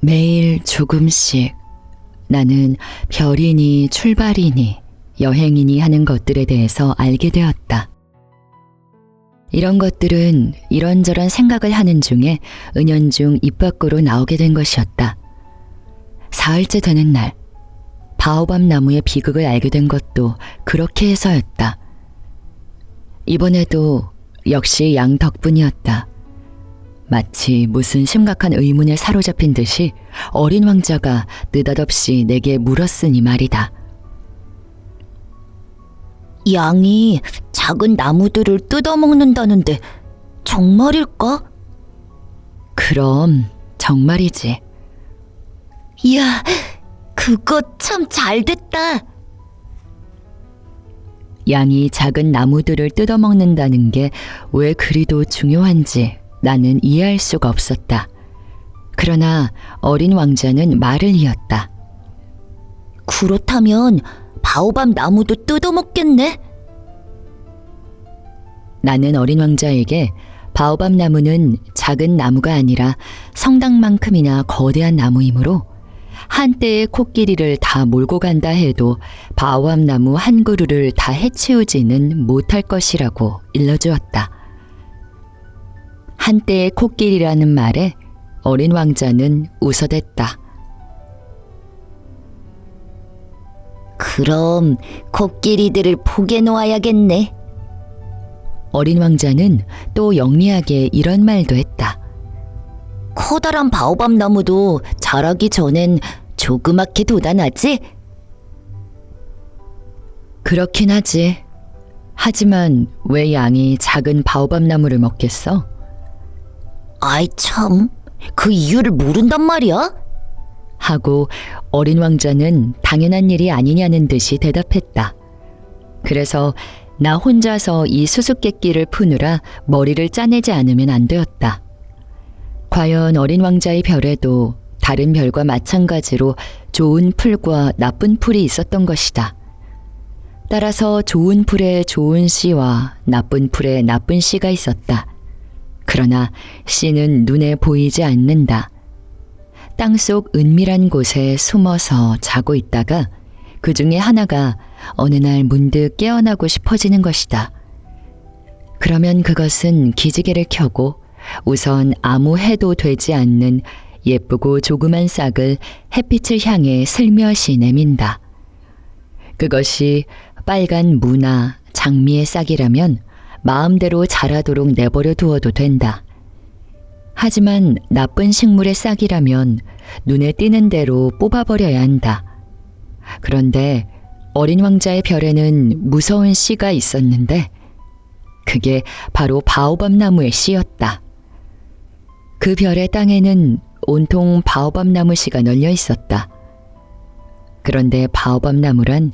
매일 조금씩 나는 별이니 출발이니 여행이니 하는 것들에 대해서 알게 되었다. 이런 것들은 이런저런 생각을 하는 중에 은연중 입 밖으로 나오게 된 것이었다. 사흘째 되는 날, 바오밤 나무의 비극을 알게 된 것도 그렇게 해서였다. 이번에도 역시 양 덕분이었다. 마치 무슨 심각한 의문에 사로잡힌 듯이 어린 왕자가 느닷없이 내게 물었으니 말이다. 양이 작은 나무들을 뜯어먹는다는데 정말일까? 그럼 정말이지. 이야, 그거 참 잘됐다. 양이 작은 나무들을 뜯어먹는다는 게 왜 그리도 중요한지 나는 이해할 수가 없었다. 그러나 어린 왕자는 말을 이었다. 그렇다면 바오밤 나무도 뜯어먹겠네? 나는 어린 왕자에게 바오밤 나무는 작은 나무가 아니라 성당만큼이나 거대한 나무이므로 한때의 코끼리를 다 몰고 간다 해도 바오밤 나무 한 그루를 다 해치우지는 못할 것이라고 일러주었다. 한때의 코끼리라는 말에 어린 왕자는 웃어댔다. 그럼 코끼리들을 포개 놓아야겠네. 어린 왕자는 또 영리하게 이런 말도 했다. 커다란 바오밤 나무도 자라기 전엔 조그맣게 돋아나지? 그렇긴 하지. 하지만 왜 양이 작은 바오밤 나무를 먹겠어? 아이 참, 그 이유를 모른단 말이야? 하고 어린 왕자는 당연한 일이 아니냐는 듯이 대답했다. 그래서 나 혼자서 이 수수께끼를 푸느라 머리를 짜내지 않으면 안 되었다. 과연 어린 왕자의 별에도 다른 별과 마찬가지로 좋은 풀과 나쁜 풀이 있었던 것이다. 따라서 좋은 풀에 좋은 씨와 나쁜 풀에 나쁜 씨가 있었다. 그러나 씨는 눈에 보이지 않는다. 땅속 은밀한 곳에 숨어서 자고 있다가 그 중에 하나가 어느 날 문득 깨어나고 싶어지는 것이다. 그러면 그것은 기지개를 켜고 우선 아무 해도 되지 않는 예쁘고 조그만 싹을 햇빛을 향해 슬며시 내민다. 그것이 빨간 무나 장미의 싹이라면 마음대로 자라도록 내버려 두어도 된다. 하지만 나쁜 식물의 싹이라면 눈에 띄는 대로 뽑아버려야 한다. 그런데 어린 왕자의 별에는 무서운 씨가 있었는데 그게 바로 바오밤 나무의 씨였다. 그 별의 땅에는 온통 바오밤 나무 씨가 널려 있었다. 그런데 바오밤 나무란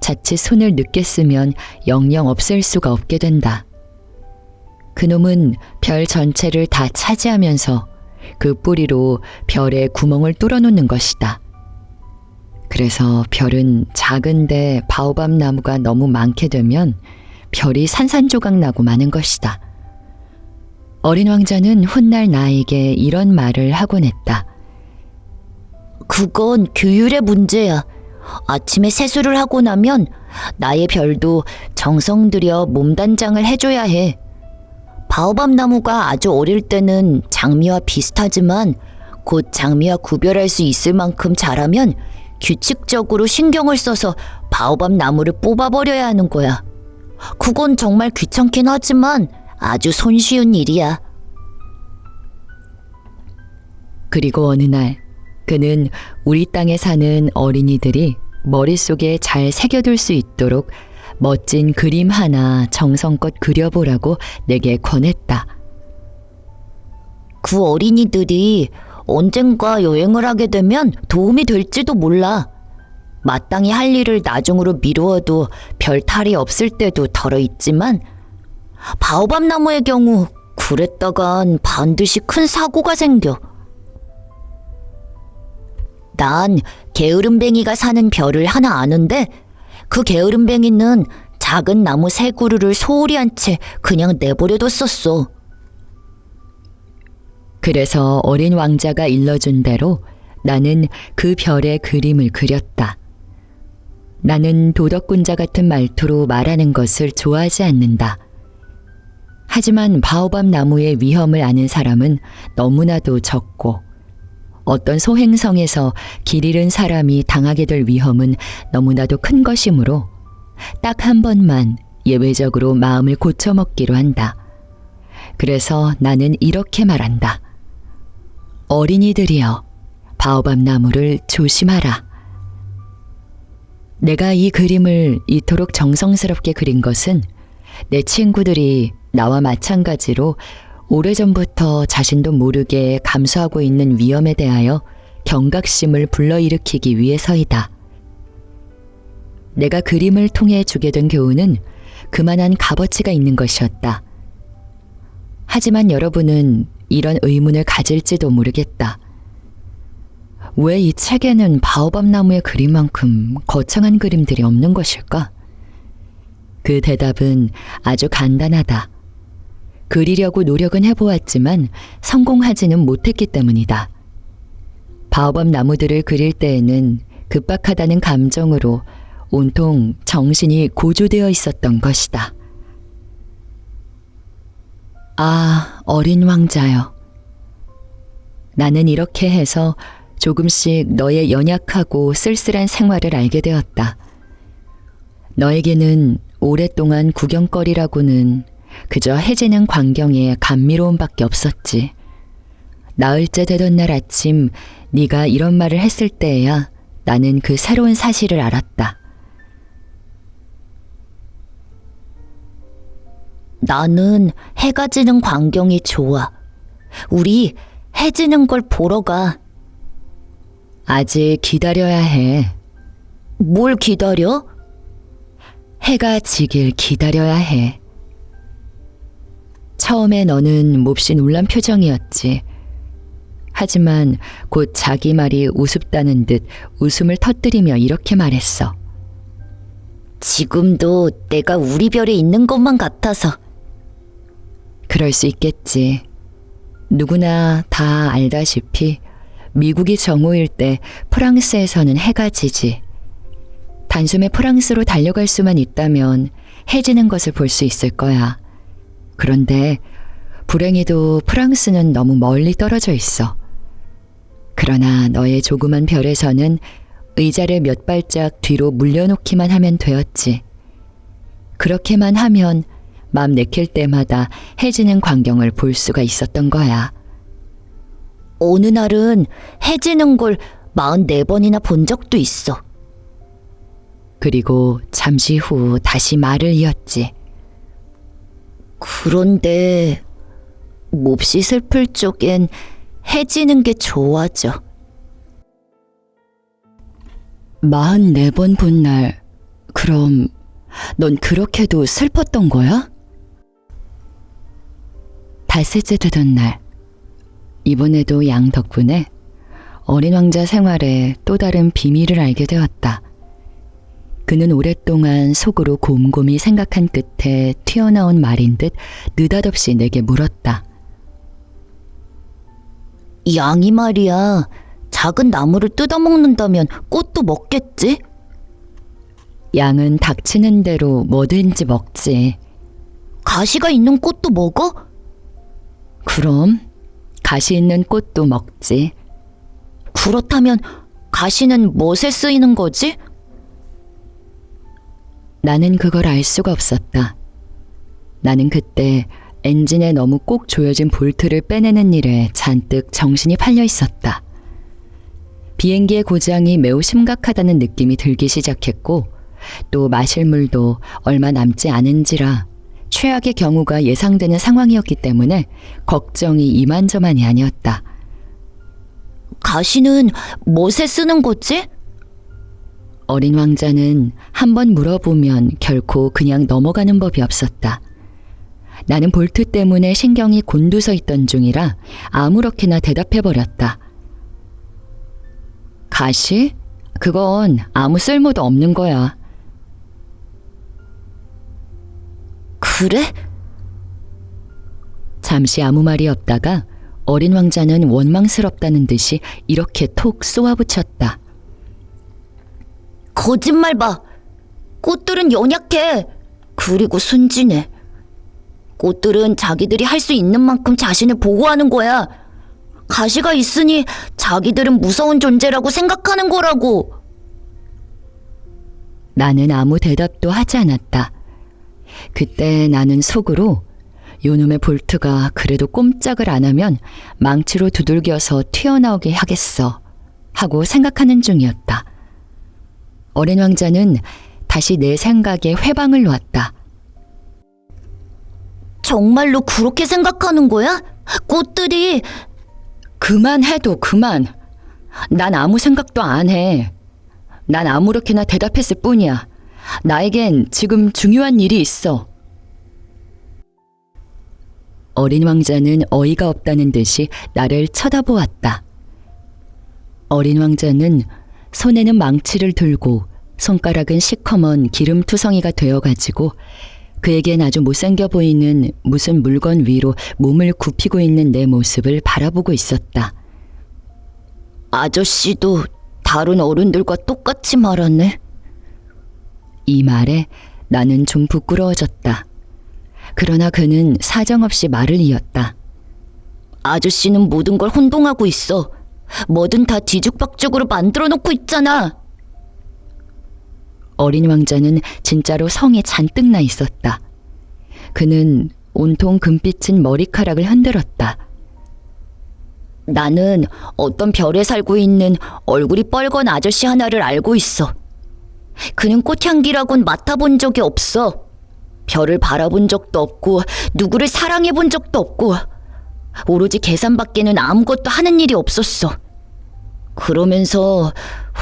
자칫 손을 늦게 쓰면 영영 없앨 수가 없게 된다. 그놈은 별 전체를 다 차지하면서 그 뿌리로 별에 구멍을 뚫어놓는 것이다. 그래서 별은 작은데 바오밤 나무가 너무 많게 되면 별이 산산조각 나고 마는 것이다. 어린 왕자는 훗날 나에게 이런 말을 하곤 했다. 그건 규율의 문제야. 아침에 세수를 하고 나면 나의 별도 정성 들여 몸단장을 해줘야 해. 바오밤 나무가 아주 어릴 때는 장미와 비슷하지만 곧 장미와 구별할 수 있을 만큼 자라면 규칙적으로 신경을 써서 바오밤 나무를 뽑아버려야 하는 거야. 그건 정말 귀찮긴 하지만 아주 손쉬운 일이야. 그리고 어느 날 그는 우리 땅에 사는 어린이들이 머릿속에 잘 새겨둘 수 있도록 멋진 그림 하나 정성껏 그려보라고 내게 권했다. 그 어린이들이 언젠가 여행을 하게 되면 도움이 될지도 몰라. 마땅히 할 일을 나중으로 미루어도 별 탈이 없을 때도 덜어 있지만 바오밤 나무의 경우 그랬다간 반드시 큰 사고가 생겨. 난 게으름뱅이가 사는 별을 하나 아는데 그 게으름뱅이는 작은 나무 세 그루를 소홀히 한 채 그냥 내버려뒀었어. 그래서 어린 왕자가 일러준 대로 나는 그 별의 그림을 그렸다. 나는 도덕군자 같은 말투로 말하는 것을 좋아하지 않는다. 하지만 바오밤 나무의 위험을 아는 사람은 너무나도 적고 어떤 소행성에서 길 잃은 사람이 당하게 될 위험은 너무나도 큰 것이므로 딱 한 번만 예외적으로 마음을 고쳐먹기로 한다. 그래서 나는 이렇게 말한다. 어린이들이여, 바오밤 나무를 조심하라. 내가 이 그림을 이토록 정성스럽게 그린 것은 내 친구들이 나와 마찬가지로 오래전부터 자신도 모르게 감수하고 있는 위험에 대하여 경각심을 불러일으키기 위해서이다. 내가 그림을 통해 주게 된 교훈은 그만한 값어치가 있는 것이었다. 하지만 여러분은 이런 의문을 가질지도 모르겠다. 왜 이 책에는 바오밤 나무의 그림만큼 거창한 그림들이 없는 것일까? 그 대답은 아주 간단하다. 그리려고 노력은 해보았지만 성공하지는 못했기 때문이다. 바오밤 나무들을 그릴 때에는 급박하다는 감정으로 온통 정신이 고조되어 있었던 것이다. 아, 어린 왕자여. 나는 이렇게 해서 조금씩 너의 연약하고 쓸쓸한 생활을 알게 되었다. 너에게는 오랫동안 구경거리라고는 그저 해지는 광경에 감미로움밖에 없었지. 나흘째 되던 날 아침 네가 이런 말을 했을 때에야 나는 그 새로운 사실을 알았다. 나는 해가 지는 광경이 좋아. 우리 해 지는 걸 보러 가. 아직 기다려야 해. 뭘 기다려? 해가 지길 기다려야 해. 처음에 너는 몹시 놀란 표정이었지. 하지만 곧 자기 말이 우습다는 듯 웃음을 터뜨리며 이렇게 말했어. 지금도 내가 우리 별에 있는 것만 같아서. 그럴 수 있겠지. 누구나 다 알다시피 미국이 정오일 때 프랑스에서는 해가 지지. 단숨에 프랑스로 달려갈 수만 있다면 해지는 것을 볼 수 있을 거야. 그런데 불행히도 프랑스는 너무 멀리 떨어져 있어. 그러나 너의 조그만 별에서는 의자를 몇 발짝 뒤로 물려놓기만 하면 되었지. 그렇게만 하면 맘 내킬 때마다 해지는 광경을 볼 수가 있었던 거야. 어느 날은 해 지는 걸 44번이나 본 적도 있어. 그리고 잠시 후 다시 말을 이었지. 그런데 몹시 슬플 쪽엔 해 지는 게 좋아져. 44번 본 날, 그럼 넌 그렇게도 슬펐던 거야? 닷새째 되던 날, 이번에도 양 덕분에 어린 왕자 생활에 또 다른 비밀을 알게 되었다. 그는 오랫동안 속으로 곰곰이 생각한 끝에 튀어나온 말인 듯 느닷없이 내게 물었다. 양이 말이야. 작은 나무를 뜯어먹는다면 꽃도 먹겠지? 양은 닥치는 대로 뭐든지 먹지. 가시가 있는 꽃도 먹어? 그럼 가시 있는 꽃도 먹지. 그렇다면 가시는 무엇에 쓰이는 거지? 나는 그걸 알 수가 없었다. 나는 그때 엔진에 너무 꼭 조여진 볼트를 빼내는 일에 잔뜩 정신이 팔려 있었다. 비행기의 고장이 매우 심각하다는 느낌이 들기 시작했고, 또 마실 물도 얼마 남지 않은지라 최악의 경우가 예상되는 상황이었기 때문에 걱정이 이만저만이 아니었다. 가시는 무엇에 쓰는 거지? 어린 왕자는 한 번 물어보면 결코 그냥 넘어가는 법이 없었다. 나는 볼트 때문에 신경이 곤두서 있던 중이라 아무렇게나 대답해버렸다. 가시? 그건 아무 쓸모도 없는 거야. 그래? 잠시 아무 말이 없다가 어린 왕자는 원망스럽다는 듯이 이렇게 톡 쏘아붙였다. 거짓말 봐. 꽃들은 연약해. 그리고 순진해. 꽃들은 자기들이 할 수 있는 만큼 자신을 보호하는 거야. 가시가 있으니 자기들은 무서운 존재라고 생각하는 거라고. 나는 아무 대답도 하지 않았다. 그때 나는 속으로 요놈의 볼트가 그래도 꼼짝을 안 하면 망치로 두들겨서 튀어나오게 하겠어 하고 생각하는 중이었다. 어린 왕자는 다시 내 생각에 회방을 놓았다. 정말로 그렇게 생각하는 거야? 꽃들이 그만해도 그만. 난 아무 생각도 안 해. 난 아무렇게나 대답했을 뿐이야. 나에겐 지금 중요한 일이 있어. 어린 왕자는 어이가 없다는 듯이 나를 쳐다보았다. 어린 왕자는 손에는 망치를 들고 손가락은 시커먼 기름투성이가 되어가지고 그에겐 아주 못생겨 보이는 무슨 물건 위로 몸을 굽히고 있는 내 모습을 바라보고 있었다. 아저씨도 다른 어른들과 똑같이 말하네. 이 말에 나는 좀 부끄러워졌다. 그러나 그는 사정없이 말을 이었다. 아저씨는 모든 걸 혼동하고 있어. 뭐든 다 뒤죽박죽으로 만들어 놓고 있잖아. 어린 왕자는 진짜로 성에 잔뜩 나 있었다. 그는 온통 금빛은 머리카락을 흔들었다. 나는 어떤 별에 살고 있는 얼굴이 뻘건 아저씨 하나를 알고 있어. 그는 꽃향기라곤 맡아본 적이 없어. 별을 바라본 적도 없고, 누구를 사랑해 본 적도 없고, 오로지 계산밖에는 아무것도 하는 일이 없었어. 그러면서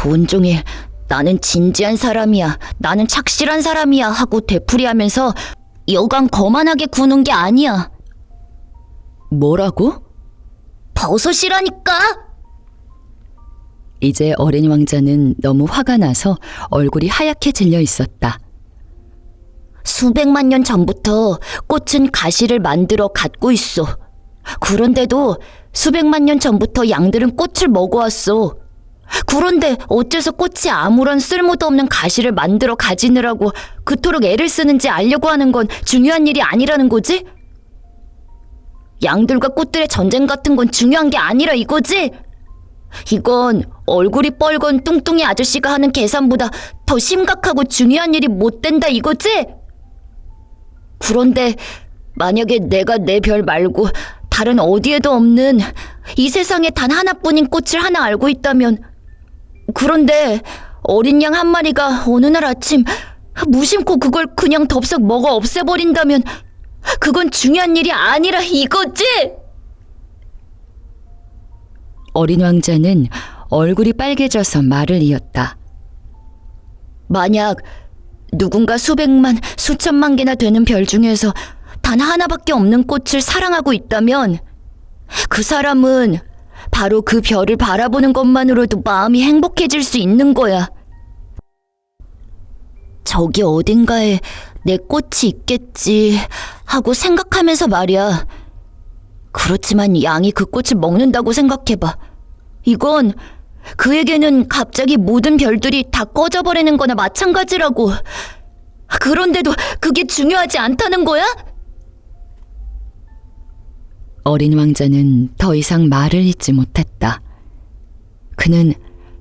온종일 나는 진지한 사람이야, 나는 착실한 사람이야 하고 되풀이하면서 여간 거만하게 구는 게 아니야. 뭐라고? 버섯이라니까? 이제 어린 왕자는 너무 화가 나서 얼굴이 하얗게 질려 있었다. 수백만 년 전부터 꽃은 가시를 만들어 갖고 있어. 그런데도 수백만 년 전부터 양들은 꽃을 먹어왔어. 그런데 어째서 꽃이 아무런 쓸모도 없는 가시를 만들어 가지느라고 그토록 애를 쓰는지 알려고 하는 건 중요한 일이 아니라는 거지? 양들과 꽃들의 전쟁 같은 건 중요한 게 아니라 이거지? 이건 얼굴이 뻘건 뚱뚱이 아저씨가 하는 계산보다 더 심각하고 중요한 일이 못 된다 이거지? 그런데 만약에 내가 내 별 말고 다른 어디에도 없는 이 세상에 단 하나뿐인 꽃을 하나 알고 있다면 그런데 어린 양 한 마리가 어느 날 아침 무심코 그걸 그냥 덥석 먹어 없애버린다면 그건 중요한 일이 아니라 이거지? 어린 왕자는 얼굴이 빨개져서 말을 이었다. 만약 누군가 수백만, 수천만 개나 되는 별 중에서 단 하나밖에 없는 꽃을 사랑하고 있다면 그 사람은 바로 그 별을 바라보는 것만으로도 마음이 행복해질 수 있는 거야. 저기 어딘가에 내 꽃이 있겠지 하고 생각하면서 말이야. 그렇지만 양이 그 꽃을 먹는다고 생각해봐. 이건 그에게는 갑자기 모든 별들이 다 꺼져버리는 거나 마찬가지라고. 그런데도 그게 중요하지 않다는 거야? 어린 왕자는 더 이상 말을 잇지 못했다. 그는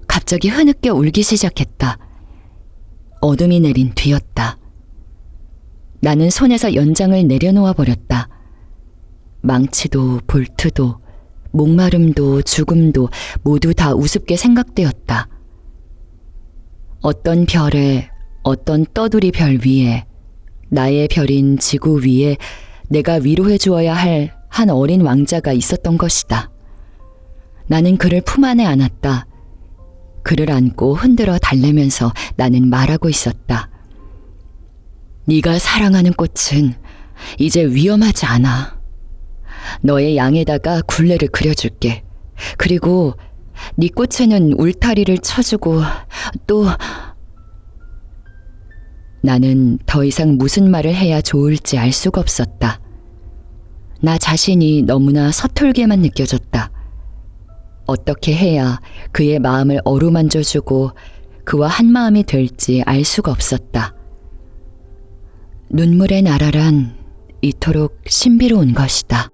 갑자기 흐느껴 울기 시작했다. 어둠이 내린 뒤였다. 나는 손에서 연장을 내려놓아 버렸다. 망치도 볼트도 목마름도 죽음도 모두 다 우습게 생각되었다. 어떤 별에 어떤 떠돌이 별 위에 나의 별인 지구 위에 내가 위로해 주어야 할 한 어린 왕자가 있었던 것이다. 나는 그를 품 안에 안았다. 그를 안고 흔들어 달래면서 나는 말하고 있었다. 네가 사랑하는 꽃은 이제 위험하지 않아. 너의 양에다가 굴레를 그려줄게. 그리고 네 꽃에는 울타리를 쳐주고 또 나는 더 이상 무슨 말을 해야 좋을지 알 수가 없었다. 나 자신이 너무나 서툴게만 느껴졌다. 어떻게 해야 그의 마음을 어루만져주고 그와 한마음이 될지 알 수가 없었다. 눈물의 나라란 이토록 신비로운 것이다.